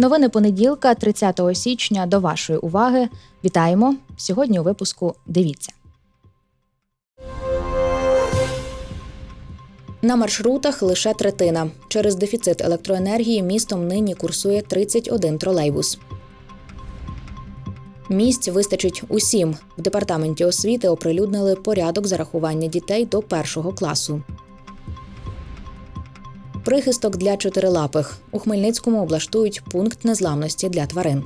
Новини понеділка, 30 січня. До вашої уваги. Вітаємо! Сьогодні у випуску дивіться. На маршрутах лише третина. Через дефіцит електроенергії містом нині курсує 31 тролейбус. Місць вистачить усім. В департаменті освіти оприлюднили порядок зарахування дітей до першого класу. Прихисток для чотирилапих. У Хмельницькому облаштують пункт незламності для тварин.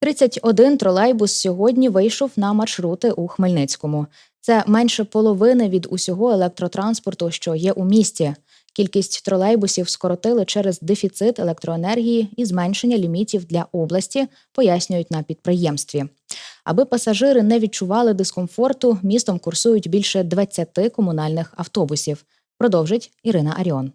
31 тролейбус сьогодні вийшов на маршрути у Хмельницькому. Це менше половини від усього електротранспорту, що є у місті. Кількість тролейбусів скоротили через дефіцит електроенергії і зменшення лімітів для області, пояснюють на підприємстві. Аби пасажири не відчували дискомфорту, містом курсують більше 20 комунальних автобусів. Продовжить Ірина Аріон.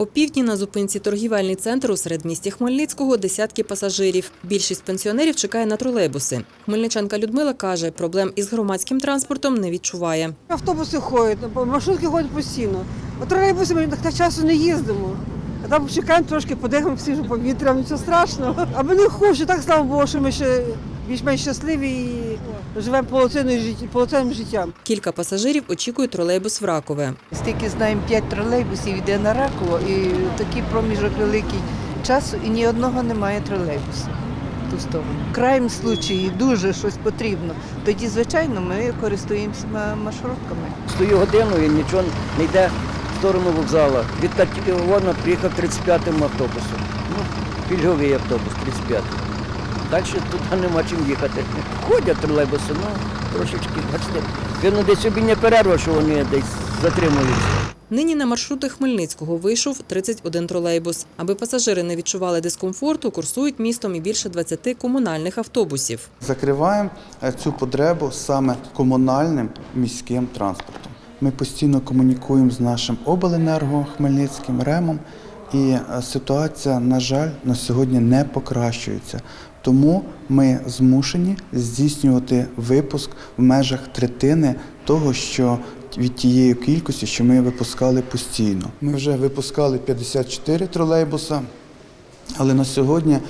О півдні на зупинці торгівельний центр у середмісті Хмельницького десятки пасажирів. Більшість пенсіонерів чекає на тролейбуси. Хмельничанка Людмила каже, проблем із громадським транспортом не відчуває. Автобуси ходять, маршрутки ходять постійно. А тролейбуси ми так часу не їздимо. А там чекаємо трошки, подихаємо свіжим повітрям, нічого страшного. Аби не хуже, так слава Богу, що ми ще більш-менш щасливі і живемо повноцінним життям. Кілька пасажирів очікують тролейбус в Ракове. Стільки знаємо, п'ять тролейбусів йде на Раково, і такий проміжок великий часу, і ні одного немає тролейбусу в ту сторону. В крайнім случаї дуже щось потрібно. Тоді, звичайно, ми користуємося маршрутками. Стою годину і нічого не йде в сторону вокзалу. Від Катівона приїхав 35-м автобусом. Ну, пільговий автобус 35-й. Далі туди нема чим їхати. Ходять тролейбуси, ну трошечки, бачите. Видно, десь обідня перерва, що вони десь затримуються. Нині на маршрути Хмельницького вийшов 31 тролейбус. Аби пасажири не відчували дискомфорту, курсують містом і більше 20 комунальних автобусів. Закриваємо е, цю потребу саме комунальним міським транспортом. Ми постійно комунікуємо з нашим обленерго Хмельницьким ремом, і е, ситуація, на жаль, на сьогодні не покращується. Тому ми змушені здійснювати випуск в межах третини того, що від тієї кількості, що ми випускали постійно. Ми вже випускали 54 тролейбуса. Але на сьогодні, е,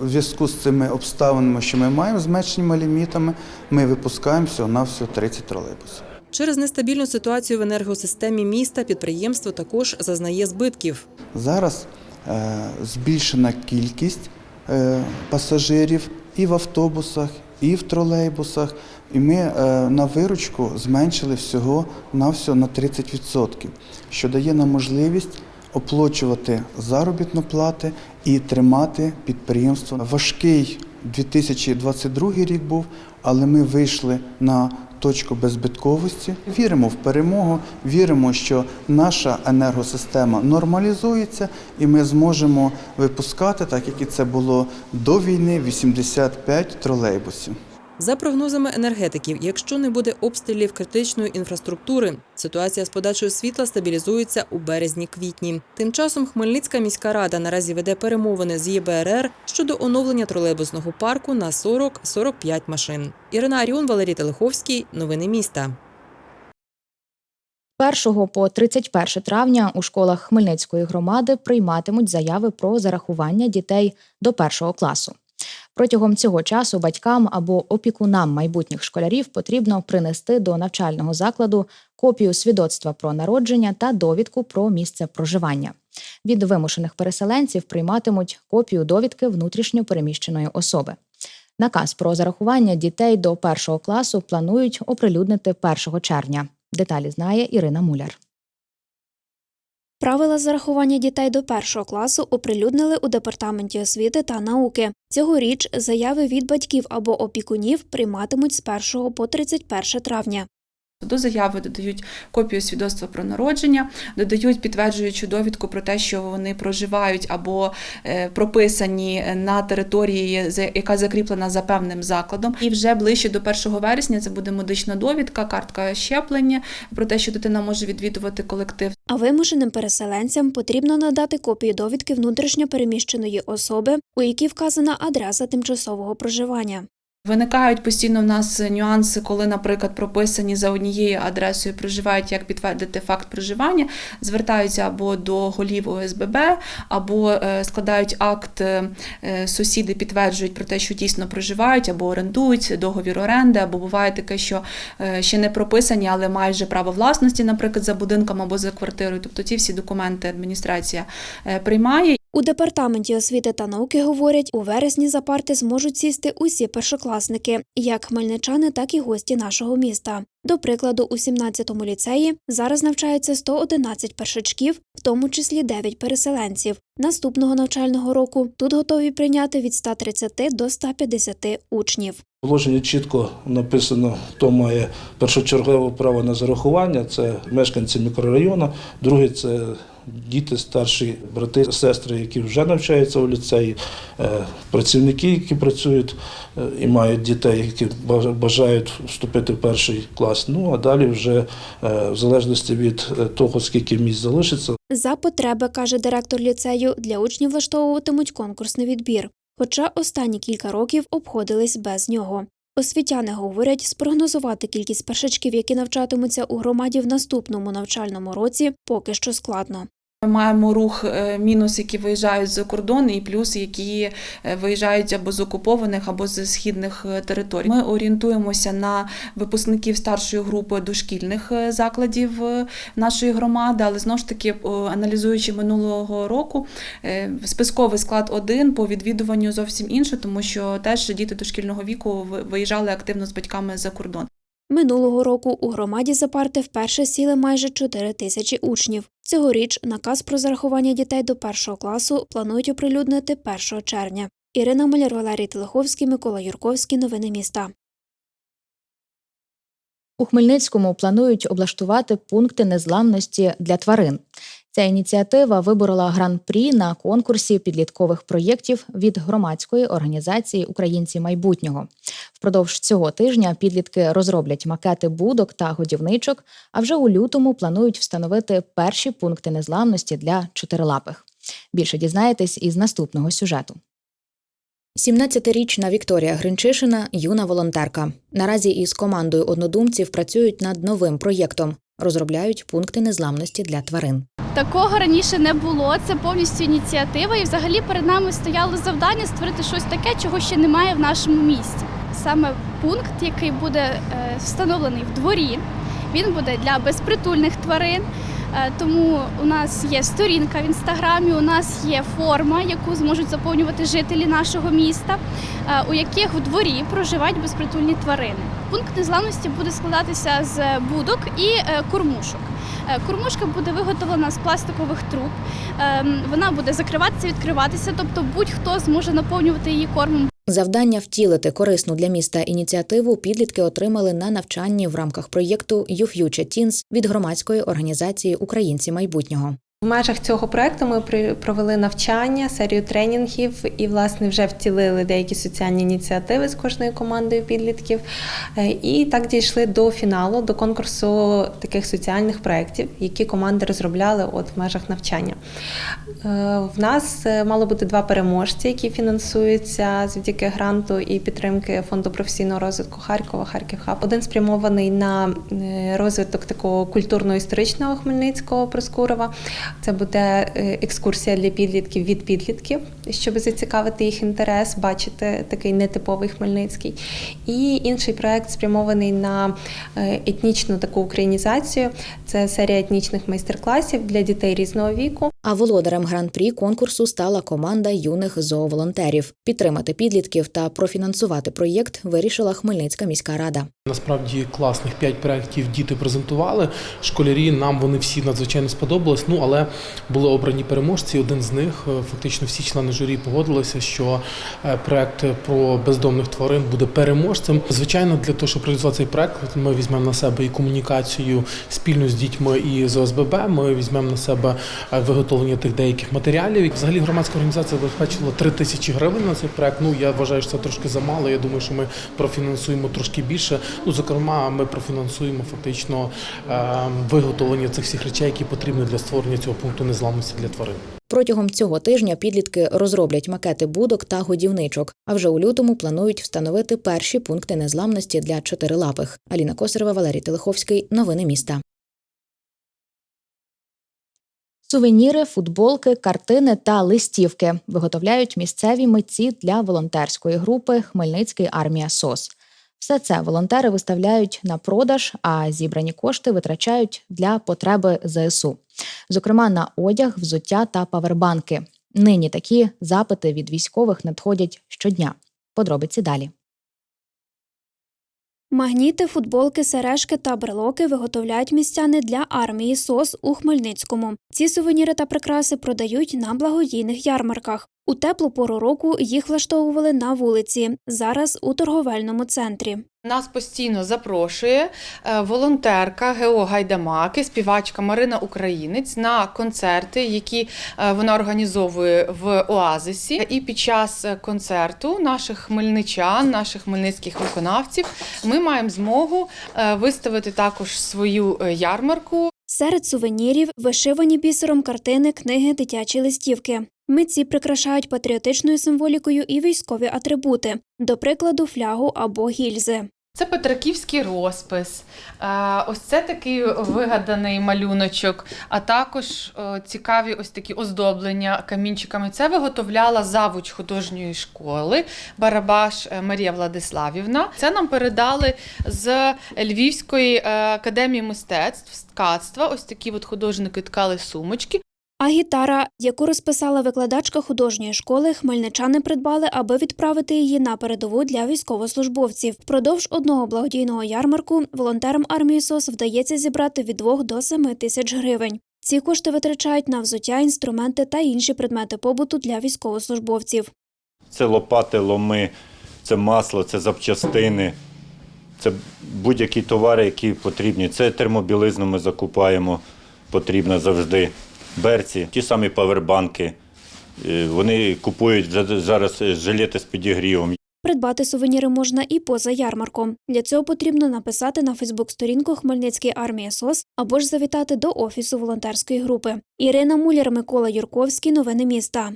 в зв'язку з цими обставинами, що ми маємо з меншими лімітами, ми випускаємо всього на всього 30 тролейбусів. Через нестабільну ситуацію в енергосистемі міста підприємство також зазнає збитків. Зараз е, збільшена кількість е, пасажирів і в автобусах, і в тролейбусах. І ми е, на виручку зменшили всього на всього на 30%, що дає нам можливість оплачувати заробітну плати і тримати підприємство. Важкий 2022 рік був, але ми вийшли на точку беззбитковості. Віримо в перемогу, віримо, що наша енергосистема нормалізується, і ми зможемо випускати, так як і це було до війни, 85 тролейбусів. За прогнозами енергетиків, якщо не буде обстрілів критичної інфраструктури, ситуація з подачою світла стабілізується у березні-квітні. Тим часом Хмельницька міська рада наразі веде перемовини з ЄБРР щодо оновлення тролейбусного парку на 40-45 машин. Ірина Аріон, Валерій Телеховський. Новини міста. 1 по 31 травня у школах Хмельницької громади прийматимуть заяви про зарахування дітей до першого класу. Протягом цього часу батькам або опікунам майбутніх школярів потрібно принести до навчального закладу копію свідоцтва про народження та довідку про місце проживання. Від вимушених переселенців прийматимуть копію довідки внутрішньо переміщеної особи. Наказ про зарахування дітей до першого класу планують оприлюднити 1 червня. Деталі знає Ірина Муляр. Правила зарахування дітей до першого класу оприлюднили у департаменті освіти та науки. Цьогоріч заяви від батьків або опікунів прийматимуть з 1 по 31 травня. До заяви додають копію свідоцтва про народження, додають підтверджуючу довідку про те, що вони проживають або е, прописані на території, яка закріплена за певним закладом. І вже ближче до 1 вересня це буде медична довідка, картка щеплення про те, що дитина може відвідувати колектив. А вимушеним переселенцям потрібно надати копію довідки внутрішньо переміщеної особи, у якій вказана адреса тимчасового проживання. Виникають постійно в нас нюанси, коли, наприклад, прописані за однією адресою проживають, як підтвердити факт проживання, звертаються або до голів ОСББ, або е, складають акт, е, сусіди підтверджують про те, що дійсно проживають, або орендують договір оренди, або буває таке, що е, ще не прописані, але мають вже право власності, наприклад, за будинком або за квартирою. Тобто ці всі документи адміністрація приймає. У департаменті освіти та науки говорять, у вересні за парти зможуть сісти усі першокласники, як хмельничани, так і гості нашого міста. До прикладу, у 17-му ліцеї зараз навчаються 111 першачків, в тому числі 9 переселенців. Наступного навчального року тут готові прийняти від 130 до 150 учнів. В Положенні чітко написано, хто має першочергове право на зарахування. Це мешканці мікрорайону. Друге це діти, старші брати, сестри, які вже навчаються у ліцеї, е, працівники, які працюють е, і мають дітей, які бажа- бажають вступити в перший клас. Ну а далі вже е, в залежності від того, скільки місць залишиться, За потреби, каже директор ліцею, для учнів влаштовуватимуть конкурсний відбір. Хоча останні кілька років обходились без нього. Освітяни говорять, спрогнозувати кількість першачків, які навчатимуться у громаді в наступному навчальному році, поки що складно. Ми маємо рух е, мінус, які виїжджають за кордон, і плюс, які е, виїжджають або з окупованих, або з східних е, територій. Ми орієнтуємося на випускників старшої групи дошкільних закладів нашої громади, але знову ж таки, аналізуючи минулого року, списковий склад один по відвідуванню зовсім інший, тому що теж діти дошкільного віку ви- виїжджали активно з батьками за кордон. Минулого року у громаді за парти вперше сіли майже 4 тисячі учнів. Цьогоріч наказ про зарахування дітей до першого класу планують оприлюднити 1 червня. Ірина Маляр, Валерій Телеховський, Микола Юрковський. Новини міста. У Хмельницькому планують облаштувати пункти незламності для тварин. Ця ініціатива виборола гран-прі на конкурсі підліткових проєктів від громадської організації Українці майбутнього. Впродовж цього тижня підлітки розроблять макети будок та годівничок, а вже у лютому планують встановити перші пункти незламності для чотирилапих. Більше дізнаєтесь із наступного сюжету. 17-річна Вікторія Гринчишина юна волонтерка. Наразі із командою однодумців працюють над новим проєктом, розробляють пункти незламності для тварин. Такого раніше не було. Це повністю ініціатива. І взагалі перед нами стояло завдання створити щось таке, чого ще немає в нашому місті. Саме пункт, який буде е, встановлений в дворі, він буде для безпритульних тварин. Е, Тому у нас є сторінка в інстаграмі, у нас є форма, яку зможуть заповнювати жителі нашого міста, е, у яких в дворі проживають безпритульні тварини. Пункт незламності буде складатися з будок і е, кормушок. Кормушка буде виготовлена з пластикових труб. Ем, Вона буде закриватися, відкриватися, тобто будь-хто зможе наповнювати її кормом. Завдання втілити корисну для міста ініціативу підлітки отримали на навчанні в рамках проєкту «You Teens» від громадської організації Українці майбутнього. В межах цього проекту ми провели навчання, серію тренінгів і, власне, вже втілили деякі соціальні ініціативи з кожною командою підлітків. Е, І так дійшли до фіналу, до конкурсу таких соціальних проєктів, які команди розробляли от в межах навчання. Е, В нас е, мало бути два переможці, які фінансуються завдяки гранту і підтримки фонду професійного розвитку Харкова, Харків Хаб. Один спрямований на е, розвиток такого культурно-історичного Хмельницького Проскурова. Це буде екскурсія для підлітків від підлітків, щоб зацікавити їх інтерес, бачити такий нетиповий Хмельницький. І інший проект спрямований на етнічну таку українізацію. Це серія етнічних майстер-класів для дітей різного віку. А володарем гран-прі конкурсу стала команда юних зооволонтерів. Підтримати підлітків та профінансувати проєкт вирішила Хмельницька міська рада. Насправді класних п'ять проєктів діти презентували. Школярі нам вони всі надзвичайно сподобались. Ну але були обрані переможці. Один з них е, фактично всі члени журі погодилися, що е, проект про бездомних тварин буде переможцем. Звичайно, для того, щоб реалізувати цей проект, ми візьмемо на себе і комунікацію спільно з дітьми і з ОСББ. Ми візьмемо на себе е, виготовлення тих деяких матеріалів. Взагалі громадська організація забезпечила 3 тисячі гривень на цей проект. Ну я вважаю, що це трошки замало. Я думаю, що ми профінансуємо трошки більше. Ну, зокрема, ми профінансуємо фактично е, виготовлення цих всіх речей, які потрібні для створення цього пункту незламності для тварин. Протягом цього тижня підлітки розроблять макети будок та годівничок. А вже у лютому планують встановити перші пункти незламності для чотирилапих. Аліна Косарева, Валерій Телеховський. Новини міста. Сувеніри, футболки, картини та листівки виготовляють місцеві митці для волонтерської групи Хмельницький армія СОС. Все це волонтери виставляють на продаж, а зібрані кошти витрачають для потреби ЗСУ, зокрема на одяг, взуття та павербанки. Нині такі запити від військових надходять щодня. Подробиці далі. Магніти, футболки, сережки та брелоки виготовляють містяни для армії СОС у Хмельницькому. Ці сувеніри та прикраси продають на благодійних ярмарках. У теплу пору року їх влаштовували на вулиці, зараз у торговельному центрі. Нас постійно запрошує е, волонтерка Гео Гайдамаки, співачка Марина Українець на концерти, які е, вона організовує в Оазисі. І під час е, концерту наших хмельничан, наших хмельницьких виконавців, ми маємо змогу виставити також свою ярмарку. Серед сувенірів вишивані бісером картини, книги, дитячі листівки. Митці прикрашають патріотичною символікою і військові атрибути, до прикладу, флягу або гільзи. Це Петраківський розпис. Е, Ось це такий вигаданий малюночок, а також е, цікаві ось такі оздоблення камінчиками. Це виготовляла завуч художньої школи Барабаш е, Марія Владиславівна. Це нам передали з Львівської академії мистецтв ткацтва. Ось такі от художники ткали сумочки. А гітара, яку розписала викладачка художньої школи, хмельничани придбали, аби відправити її на передову для військовослужбовців. Впродовж одного благодійного ярмарку волонтерам армії СОС вдається зібрати від 2 до 7 тисяч гривень. Ці кошти витрачають на взуття, інструменти та інші предмети побуту для військовослужбовців. Це лопати, ломи, це масло, це запчастини, це будь-які товари, які потрібні. Це термобілизну ми закупаємо, потрібно завжди. Берці, ті самі павербанки. Е, Вони купують за- зараз е, жилети з підігрівом. Придбати сувеніри можна і поза ярмарком. Для цього потрібно написати на Фейсбук-сторінку Хмельницькій армія СОС або ж завітати до офісу волонтерської групи. Ірина Муляр, Микола Юрковський. Новини міста.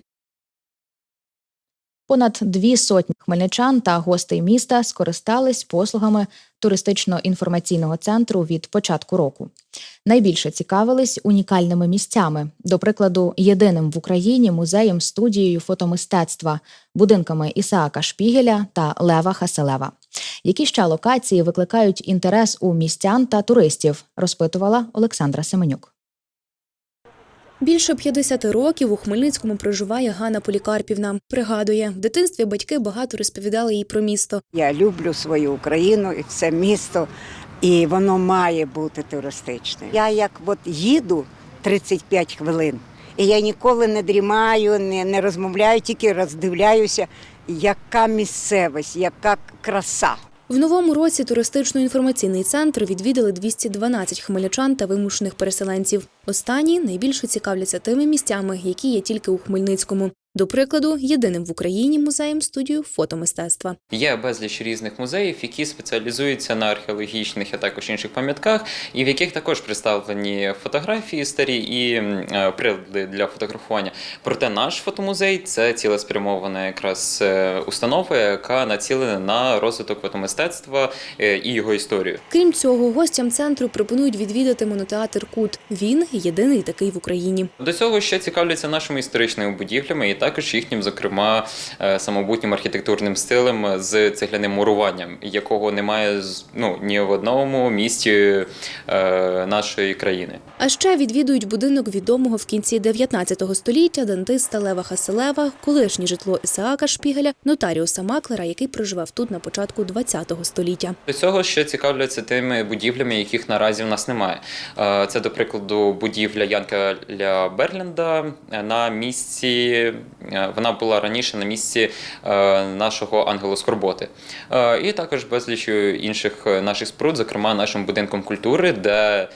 Понад дві сотні хмельничан та гостей міста скористались послугами туристично-інформаційного центру від початку року. Найбільше цікавились унікальними місцями, до прикладу, єдиним в Україні музеєм студією фотомистецтва, будинками Ісаака Шпігеля та Лева Хаселева. Які ще локації викликають інтерес у містян та туристів, розпитувала Олександра Семенюк. Більше 50 років у Хмельницькому проживає Ганна Полікарпівна. Пригадує, в дитинстві батьки багато розповідали їй про місто. Я люблю свою Україну і це місто, і воно має бути туристичним. Я як от їду 35 хвилин, і я ніколи не дрімаю, не, не розмовляю, тільки роздивляюся, яка місцевість, яка краса. В новому році туристично-інформаційний центр відвідали 212 хмельничан та вимушених переселенців. Останні найбільше цікавляться тими місцями, які є тільки у Хмельницькому. До прикладу, єдиним в Україні музеєм студію фотомистецтва. Є безліч різних музеїв, які спеціалізуються на археологічних, а також інших пам'ятках, і в яких також представлені фотографії старі і е, прилади для фотографування. Проте наш фотомузей це цілеспрямована якраз е, установа, яка націлена на розвиток фотомистецтва е, і його історію. Крім цього, гостям центру пропонують відвідати монотеатр Кут. Він єдиний такий в Україні. До цього ще цікавляться нашими історичними будівлями також їхнім, зокрема, е, самобутнім архітектурним стилем з цегляним муруванням, якого немає ну, ні в одному місті е, нашої країни. А ще відвідують будинок відомого в кінці 19 століття дантиста Лева Хаселева, колишнє житло Ісаака Шпігеля, нотаріуса Маклера, який проживав тут на початку 20 століття. До цього ще цікавляться тими будівлями, яких наразі в нас немає. Е, Це, до прикладу, будівля Янка Ля Берленда на місці. е, Вона була раніше на місці е, нашого ангелу Скорботи. І також безліч інших наших споруд, зокрема нашим будинком культури, де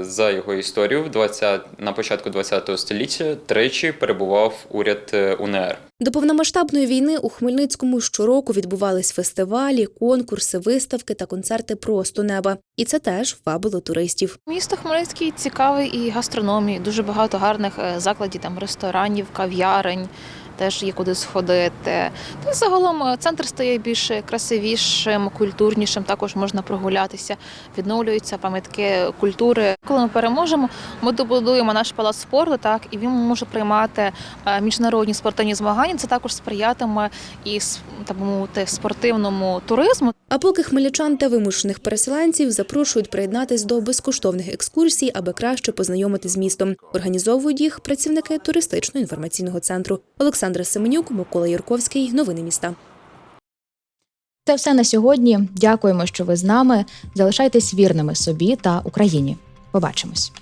за його історію в 20, на початку ХХ століття тричі перебував уряд е, УНР. До повномасштабної війни у Хмельницькому щороку відбувались фестивалі, конкурси, виставки та концерти просто неба. І це теж вабило туристів. Місто Хмельницький цікавий і гастрономії. Дуже багато гарних е, закладів, там ресторанів, кав'ярень. Теж є куди сходити. Та загалом е, центр стає більш красивішим, культурнішим. Також можна прогулятися. Відновлюються пам'ятки культури. Коли ми переможемо, ми добудуємо наш палац спорту, так і він може приймати е, міжнародні спортивні змагання. Це також сприятиме і так мовити спортивному туризму. А поки хмельничан та вимушених переселенців запрошують приєднатись до безкоштовних екскурсій, аби краще познайомити з містом. Організовують їх працівники туристично-інформаційного центру. Олександра Семенюк, Микола Юрковський. Новини міста. Це все на сьогодні. Дякуємо, що ви з нами. Залишайтесь вірними собі та Україні. Побачимось.